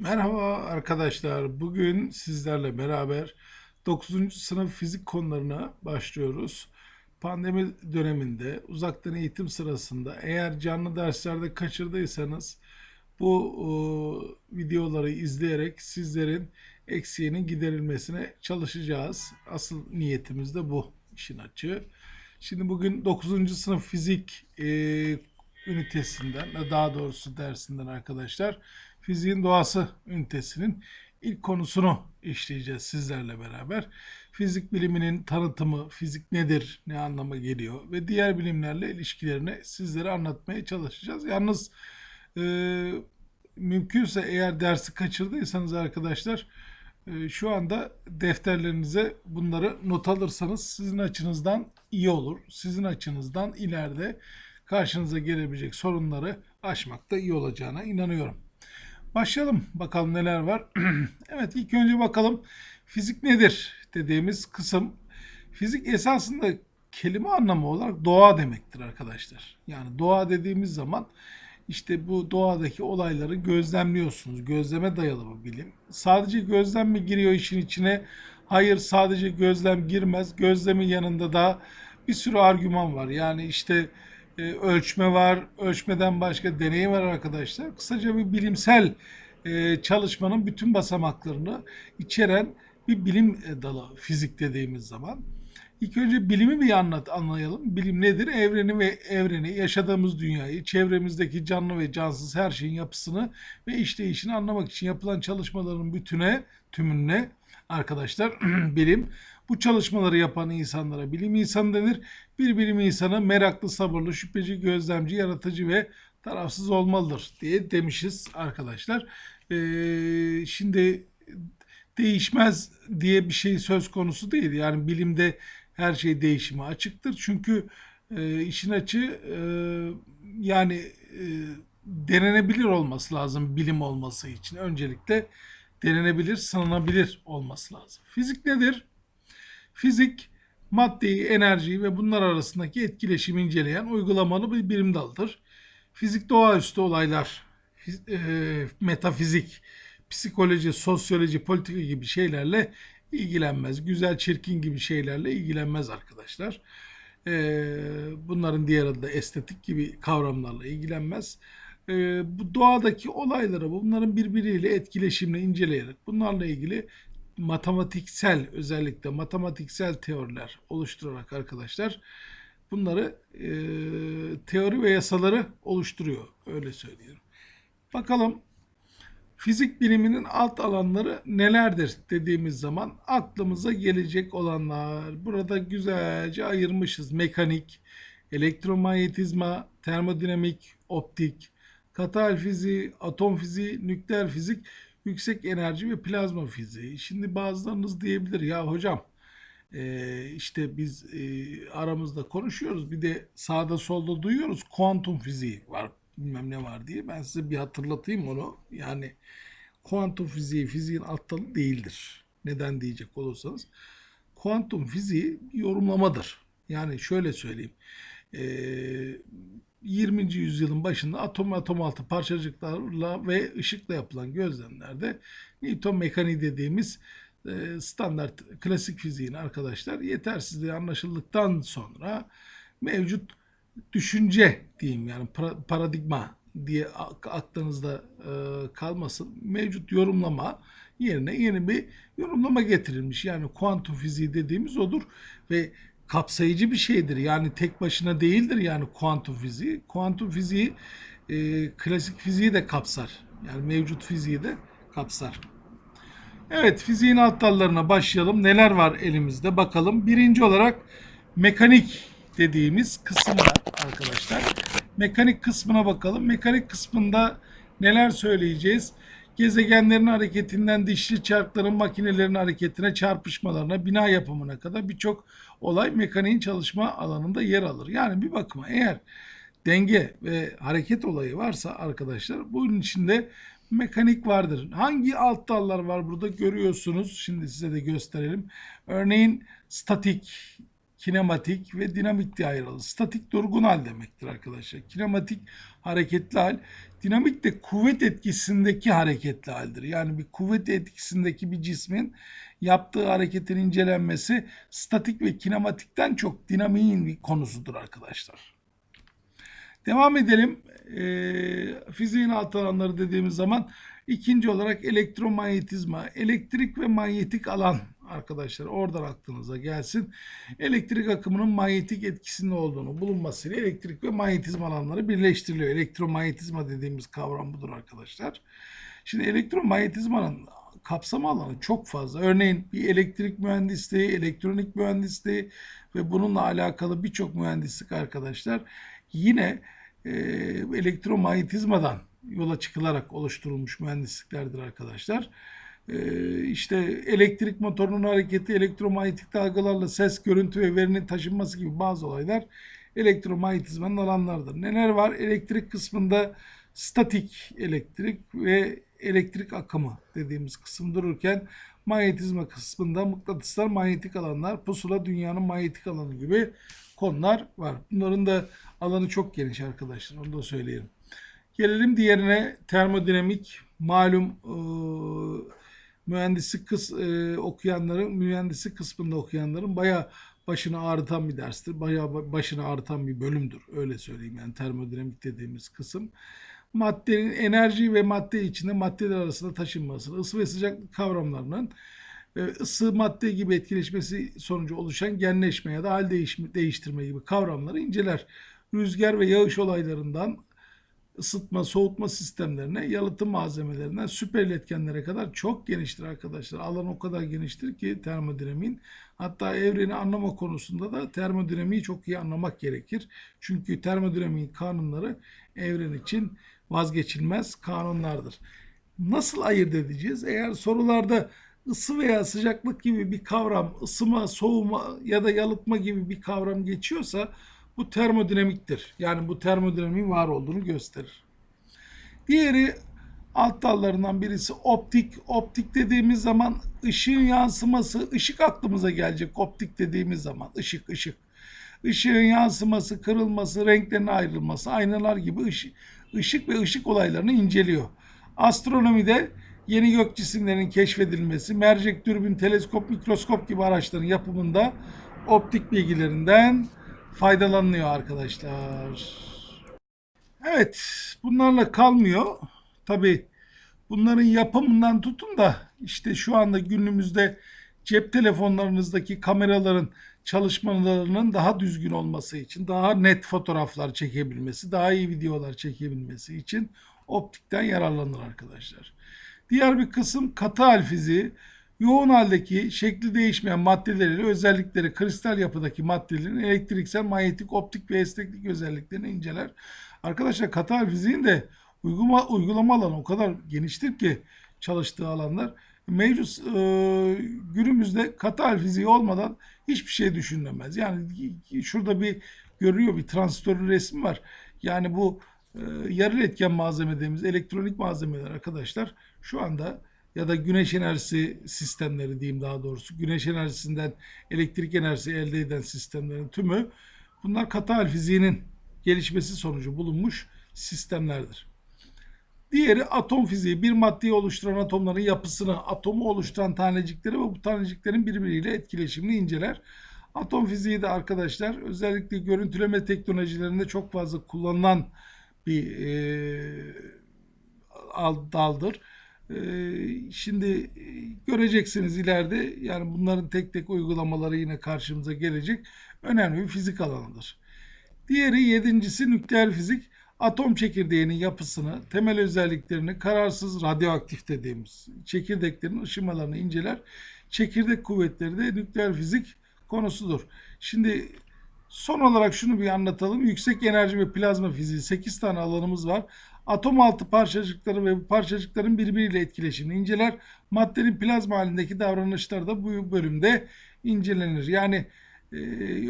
Merhaba arkadaşlar. Bugün sizlerle beraber 9. sınıf fizik konularına başlıyoruz. Pandemi döneminde uzaktan eğitim sırasında eğer canlı derslerde kaçırdıysanız bu e, videoları izleyerek sizlerin eksiğinin giderilmesine çalışacağız. Asıl niyetimiz de bu işin açığı. Şimdi bugün 9. sınıf fizik e, ünitesinden, daha doğrusu dersinden arkadaşlar, fiziğin doğası ünitesinin ilk konusunu işleyeceğiz sizlerle beraber. Fizik biliminin tanıtımı, fizik nedir, ne anlama geliyor ve diğer bilimlerle ilişkilerini sizlere anlatmaya çalışacağız. Yalnız e, mümkünse eğer dersi kaçırdıysanız arkadaşlar e, şu anda defterlerinize bunları not alırsanız sizin açınızdan iyi olur. Sizin açınızdan ileride karşınıza gelebilecek sorunları aşmakta iyi olacağına inanıyorum. Başlayalım bakalım neler var. evet ilk önce bakalım fizik nedir dediğimiz kısım. Fizik esasında kelime anlamı olarak doğa demektir arkadaşlar. Yani doğa dediğimiz zaman işte bu doğadaki olayları gözlemliyorsunuz. Gözleme dayalı bu bilim. Sadece gözlem mi giriyor işin içine? Hayır sadece gözlem girmez. Gözlemin yanında da bir sürü argüman var. Yani işte e, ölçme var, ölçmeden başka deney var arkadaşlar. Kısaca bir bilimsel e, çalışmanın bütün basamaklarını içeren bir bilim e, dalı fizik dediğimiz zaman. İlk önce bilimi bir anlat anlayalım. Bilim nedir? Evreni ve evreni, yaşadığımız dünyayı, çevremizdeki canlı ve cansız her şeyin yapısını ve işleyişini anlamak için yapılan çalışmaların bütüne, tümüne arkadaşlar bilim. Bu çalışmaları yapan insanlara bilim insanı denir. Bir bilim insanı meraklı, sabırlı, şüpheci, gözlemci, yaratıcı ve tarafsız olmalıdır diye demişiz arkadaşlar. Ee, şimdi değişmez diye bir şey söz konusu değil. Yani bilimde her şey değişime açıktır. Çünkü e, işin açığı e, yani e, denenebilir olması lazım bilim olması için. Öncelikle denenebilir, sınanabilir olması lazım. Fizik nedir? Fizik maddeyi, enerjiyi ve bunlar arasındaki etkileşimi inceleyen uygulamalı bir bilim dalıdır. Fizik doğaüstü olaylar, e, metafizik, psikoloji, sosyoloji, politika gibi şeylerle ilgilenmez. Güzel, çirkin gibi şeylerle ilgilenmez arkadaşlar. E, bunların diğer adı da estetik gibi kavramlarla ilgilenmez. E, bu doğadaki olayları bunların birbiriyle etkileşimini inceleyerek bunlarla ilgili matematiksel özellikle matematiksel teoriler oluşturarak arkadaşlar bunları e, teori ve yasaları oluşturuyor öyle söyleyeyim. Bakalım fizik biliminin alt alanları nelerdir dediğimiz zaman aklımıza gelecek olanlar burada güzelce ayırmışız. Mekanik, elektromanyetizma, termodinamik, optik, katal fiziği, atom fiziği, nükleer fizik, yüksek enerji ve plazma fiziği. Şimdi bazılarınız diyebilir ya hocam e, işte biz e, aramızda konuşuyoruz bir de sağda solda duyuyoruz kuantum fiziği var bilmem ne var diye. Ben size bir hatırlatayım onu. Yani kuantum fiziği fiziğin alt dalı değildir. Neden diyecek olursanız. Kuantum fiziği yorumlamadır. Yani şöyle söyleyeyim. E, 20. yüzyılın başında atom atom altı parçacıklarla ve ışıkla yapılan gözlemlerde Newton mekaniği dediğimiz e, standart klasik fiziğin arkadaşlar yetersizliği anlaşıldıktan sonra mevcut düşünce diyeyim yani paradigma diye ak- aklınızda e, kalmasın. Mevcut yorumlama yerine yeni bir yorumlama getirilmiş. Yani kuantum fiziği dediğimiz odur ve kapsayıcı bir şeydir. Yani tek başına değildir yani kuantum fiziği. Kuantum fiziği e, klasik fiziği de kapsar. Yani mevcut fiziği de kapsar. Evet fiziğin alt dallarına başlayalım. Neler var elimizde bakalım. Birinci olarak mekanik dediğimiz kısım arkadaşlar. Mekanik kısmına bakalım. Mekanik kısmında neler söyleyeceğiz? Gezegenlerin hareketinden dişli çarkların makinelerin hareketine, çarpışmalarına, bina yapımına kadar birçok olay mekaniğin çalışma alanında yer alır. Yani bir bakıma eğer denge ve hareket olayı varsa arkadaşlar bunun içinde mekanik vardır. Hangi alt dallar var burada görüyorsunuz. Şimdi size de gösterelim. Örneğin statik kinematik ve dinamik diye ayıralım. Statik durgun hal demektir arkadaşlar. Kinematik hareketli hal. Dinamik de kuvvet etkisindeki hareketli haldir. Yani bir kuvvet etkisindeki bir cismin yaptığı hareketin incelenmesi statik ve kinematikten çok dinamiğin bir konusudur arkadaşlar. Devam edelim. Ee, fiziğin alt alanları dediğimiz zaman ikinci olarak elektromanyetizma, elektrik ve manyetik alan arkadaşlar oradan aklınıza gelsin. Elektrik akımının manyetik etkisinin olduğunu bulunmasıyla elektrik ve manyetizma alanları birleştiriliyor. Elektromanyetizma dediğimiz kavram budur arkadaşlar. Şimdi elektromanyetizmanın kapsam alanı çok fazla. Örneğin bir elektrik mühendisliği, elektronik mühendisliği ve bununla alakalı birçok mühendislik arkadaşlar yine e, elektromanyetizmadan yola çıkılarak oluşturulmuş mühendisliklerdir arkadaşlar. E, işte elektrik motorunun hareketi, elektromanyetik dalgalarla ses, görüntü ve verinin taşınması gibi bazı olaylar elektromanyetizmanın alanlarıdır. Neler var? Elektrik kısmında statik elektrik ve elektrik akımı dediğimiz kısım dururken manyetizma kısmında mıknatıslar, manyetik alanlar, pusula dünyanın manyetik alanı gibi konular var. Bunların da alanı çok geniş arkadaşlar. Onu da söyleyelim. Gelelim diğerine termodinamik. Malum e, mühendislik kıs, e, okuyanların, mühendislik kısmında okuyanların bayağı başını ağrıtan bir derstir. Bayağı başını ağrıtan bir bölümdür. Öyle söyleyeyim yani termodinamik dediğimiz kısım. Maddenin enerji ve madde içinde maddeler arasında taşınmasını, ısı ve sıcaklık kavramlarının e, ısı madde gibi etkileşmesi sonucu oluşan genleşme ya da hal değişme, değiştirme gibi kavramları inceler. Rüzgar ve yağış olaylarından ısıtma, soğutma sistemlerine, yalıtım malzemelerinden süper iletkenlere kadar çok geniştir arkadaşlar. Alan o kadar geniştir ki termodinamiğin. Hatta evreni anlama konusunda da termodinamiği çok iyi anlamak gerekir. Çünkü termodinamiğin kanunları evren için vazgeçilmez kanunlardır. Nasıl ayırt edeceğiz? Eğer sorularda ısı veya sıcaklık gibi bir kavram, ısıma, soğuma ya da yalıtma gibi bir kavram geçiyorsa bu termodinamiktir. Yani bu termodinamiğin var olduğunu gösterir. Diğeri alt dallarından birisi optik. Optik dediğimiz zaman ışığın yansıması, ışık aklımıza gelecek optik dediğimiz zaman. ışık, ışık. Işığın yansıması, kırılması, renklerin ayrılması, aynalar gibi ışık, ışık ve ışık olaylarını inceliyor. Astronomide yeni gök cisimlerinin keşfedilmesi, mercek, dürbün, teleskop, mikroskop gibi araçların yapımında optik bilgilerinden faydalanılıyor arkadaşlar. Evet, bunlarla kalmıyor. Tabi bunların yapımından tutun da işte şu anda günümüzde cep telefonlarınızdaki kameraların çalışmalarının daha düzgün olması için, daha net fotoğraflar çekebilmesi, daha iyi videolar çekebilmesi için optikten yararlanır arkadaşlar. Diğer bir kısım katı hal. Yoğun haldeki şekli değişmeyen maddeleriyle özellikleri kristal yapıdaki maddelerin elektriksel, manyetik, optik ve esneklik özelliklerini inceler. Arkadaşlar katı hal fiziğin de uygulama, uygulama alanı o kadar geniştir ki çalıştığı alanlar. Mevcut e, günümüzde katı hal fiziği olmadan hiçbir şey düşünülemez. Yani şurada bir görüyor bir transistörün resmi var. Yani bu e, yarı etken malzeme dediğimiz elektronik malzemeler arkadaşlar şu anda ya da güneş enerjisi sistemleri diyeyim daha doğrusu. Güneş enerjisinden elektrik enerjisi elde eden sistemlerin tümü bunlar katı fiziğinin gelişmesi sonucu bulunmuş sistemlerdir. Diğeri atom fiziği. Bir maddeyi oluşturan atomların yapısını, atomu oluşturan tanecikleri ve bu taneciklerin birbiriyle etkileşimini inceler. Atom fiziği de arkadaşlar özellikle görüntüleme teknolojilerinde çok fazla kullanılan bir e, daldır. Ee, şimdi e, göreceksiniz ileride yani bunların tek tek uygulamaları yine karşımıza gelecek önemli bir fizik alanıdır. Diğeri yedincisi nükleer fizik. Atom çekirdeğinin yapısını, temel özelliklerini, kararsız radyoaktif dediğimiz çekirdeklerin ışımalarını inceler. Çekirdek kuvvetleri de nükleer fizik konusudur. Şimdi son olarak şunu bir anlatalım. Yüksek enerji ve plazma fiziği 8 tane alanımız var atom altı parçacıkları ve bu parçacıkların birbiriyle etkileşimini inceler. Maddenin plazma halindeki davranışları da bu bölümde incelenir. Yani e,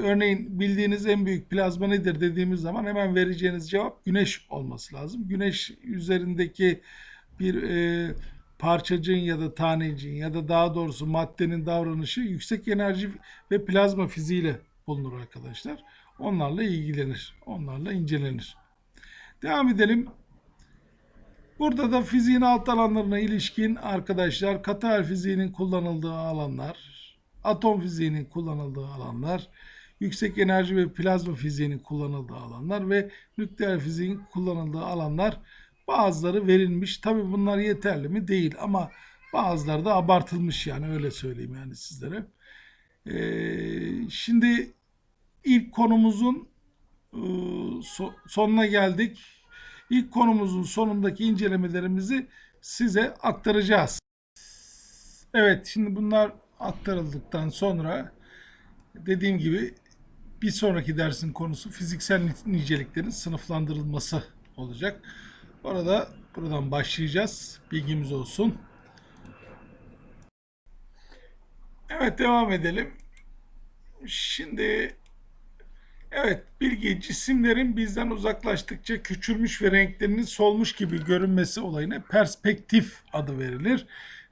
örneğin bildiğiniz en büyük plazma nedir dediğimiz zaman hemen vereceğiniz cevap güneş olması lazım. Güneş üzerindeki bir e, parçacığın ya da taneciğin ya da daha doğrusu maddenin davranışı yüksek enerji ve plazma fiziğiyle bulunur arkadaşlar. Onlarla ilgilenir. Onlarla incelenir. Devam edelim. Burada da fiziğin alt alanlarına ilişkin arkadaşlar katal fiziğinin kullanıldığı alanlar, atom fiziğinin kullanıldığı alanlar, yüksek enerji ve plazma fiziğinin kullanıldığı alanlar ve nükleer fiziğin kullanıldığı alanlar bazıları verilmiş. Tabi bunlar yeterli mi? Değil ama bazıları da abartılmış yani öyle söyleyeyim yani sizlere. Ee, şimdi ilk konumuzun e, so- sonuna geldik. İlk konumuzun sonundaki incelemelerimizi size aktaracağız. Evet, şimdi bunlar aktarıldıktan sonra dediğim gibi bir sonraki dersin konusu fiziksel ni- niceliklerin sınıflandırılması olacak. Orada buradan başlayacağız. Bilgimiz olsun. Evet, devam edelim. Şimdi Evet, bilgi cisimlerin bizden uzaklaştıkça küçülmüş ve renklerinin solmuş gibi görünmesi olayına perspektif adı verilir.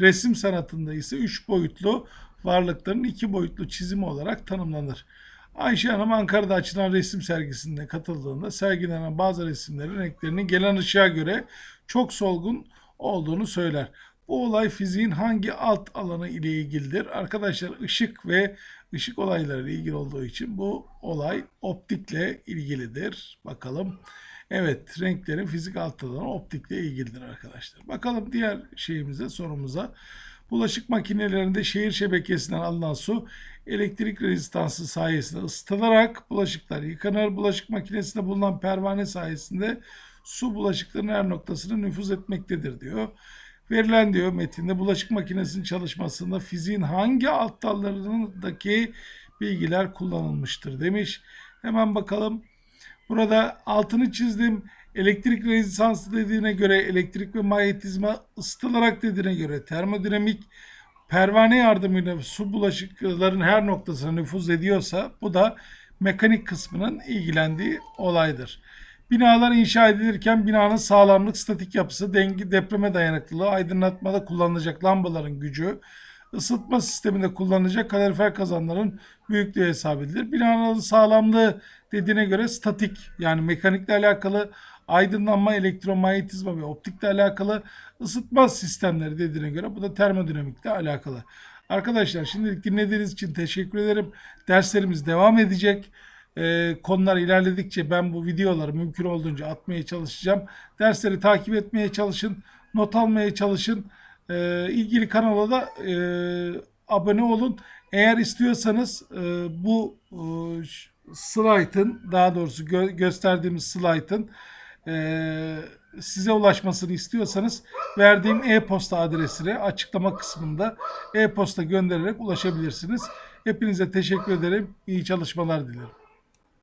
Resim sanatında ise üç boyutlu varlıkların iki boyutlu çizimi olarak tanımlanır. Ayşe Hanım Ankara'da açılan resim sergisinde katıldığında sergilenen bazı resimlerin renklerinin gelen ışığa göre çok solgun olduğunu söyler. Bu olay fiziğin hangi alt alanı ile ilgilidir? Arkadaşlar ışık ve ışık olayları ile ilgili olduğu için bu olay optikle ilgilidir. Bakalım. Evet, renklerin fizik alt alanı optikle ilgilidir arkadaşlar. Bakalım diğer şeyimize, sorumuza. Bulaşık makinelerinde şehir şebekesinden alınan su elektrik rezistansı sayesinde ısıtılarak bulaşıklar yıkanır. Bulaşık makinesinde bulunan pervane sayesinde su bulaşıkların her noktasına nüfuz etmektedir diyor. Verilen diyor metinde bulaşık makinesinin çalışmasında fiziğin hangi alt dallarındaki bilgiler kullanılmıştır demiş. Hemen bakalım. Burada altını çizdim. Elektrik rezistansı dediğine göre elektrik ve manyetizma ısıtılarak dediğine göre termodinamik pervane yardımıyla su bulaşıkların her noktasına nüfuz ediyorsa bu da mekanik kısmının ilgilendiği olaydır. Binalar inşa edilirken binanın sağlamlık, statik yapısı, dengi, depreme dayanıklılığı, aydınlatmada kullanılacak lambaların gücü, ısıtma sisteminde kullanılacak kalorifer kazanların büyüklüğü hesap edilir. Binanın sağlamlığı dediğine göre statik yani mekanikle alakalı, aydınlanma, elektromanyetizma ve optikle alakalı, ısıtma sistemleri dediğine göre bu da termodinamikle alakalı. Arkadaşlar şimdilik dinlediğiniz için teşekkür ederim. Derslerimiz devam edecek. Ee, konular ilerledikçe ben bu videoları mümkün olduğunca atmaya çalışacağım. Dersleri takip etmeye çalışın, not almaya çalışın. Ee, ilgili kanala da e, abone olun. Eğer istiyorsanız e, bu e, slaytın daha doğrusu gö- gösterdiğimiz slaytın e, size ulaşmasını istiyorsanız verdiğim e-posta adresine açıklama kısmında e-posta göndererek ulaşabilirsiniz. Hepinize teşekkür ederim. İyi çalışmalar dilerim.